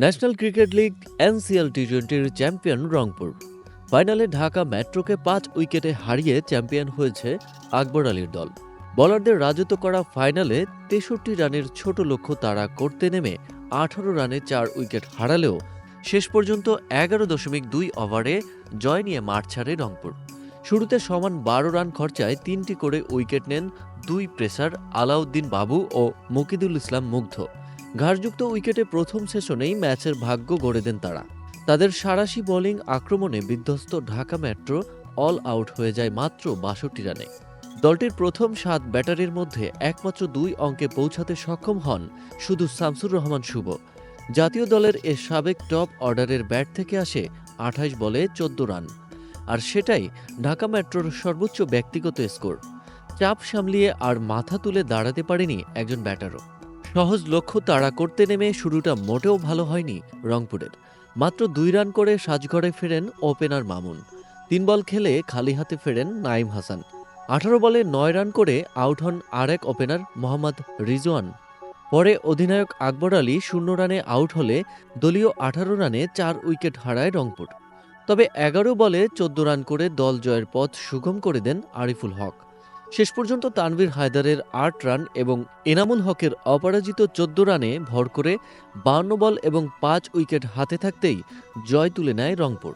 National cricket league NCL T টোয়েন্টির champion Rangpur. ফাইনালে ঢাকা মেট্রোকে পাঁচ উইকেটে হারিয়ে চ্যাম্পিয়ন হয়েছে আকবর আলীর দল। বলারদের রাজত্ব করা ফাইনালে তেষট্টি রানের ছোট লক্ষ্য তারা করতে নেমে আঠারো রানে চার উইকেট হারালেও শেষ পর্যন্ত এগারো দশমিক দুই ওভারে জয় নিয়ে মাঠ ছাড়ে রংপুর। শুরুতে সমান বারো রান খরচায় তিনটি করে উইকেট নেন দুই প্রেসার আলাউদ্দিন বাবু ও মুকিদুল ইসলাম মুগ্ধ। ঘাড়যুক্ত উইকেটে প্রথম সেশনেই ম্যাচের ভাগ্য গড়ে দেন তারা। তাদের সারাশি বোলিং আক্রমণে বিধ্বস্ত ঢাকা মেট্রো অল আউট হয়ে যায় মাত্র বাষট্টি রানে। দলটির প্রথম সাত ব্যাটারের মধ্যে একমাত্র দুই অঙ্কে পৌঁছাতে সক্ষম হন শুধু শামসুর রহমান শুভ। জাতীয় দলের এ সাবেক টপ অর্ডারের ব্যাট থেকে আসে আঠাশ বলে চোদ্দ রান। আর সেটাই ঢাকা মেট্রোর সর্বোচ্চ ব্যক্তিগত স্কোর। চাপ সামলিয়ে আর মাথা তুলে দাঁড়াতে পারেনি একজন ব্যাটারও। সহজ লক্ষ্য তাড়া করতে নেমে শুরুটা মোটেও ভালো হয়নি রংপুরের। মাত্র দুই রান করে সাজঘরে ফেরেন ওপেনার মামুন। তিন বল খেলে খালি হাতে ফেরেন নাইম হাসান। আঠারো বলে নয় রান করে আউট হন আরেক ওপেনার মোহাম্মদ রিজওয়ান। পরে অধিনায়ক আকবর আলী শূন্য রানে আউট হলে দলীয় আঠারো রানে চার উইকেট হারায় রংপুর। তবে এগারো বলে চোদ্দ রান করে দল জয়ের পথ সুগম করে দেন আরিফুল হক। শেষ পর্যন্ত তানভীর হায়দারের আট রান এবং এনামুল হকের অপরাজিত চোদ্দ রানে ভর করে বান্ন বল এবং পাঁচ উইকেট হাতে থাকতেই জয় তুলে নেয় রংপুর।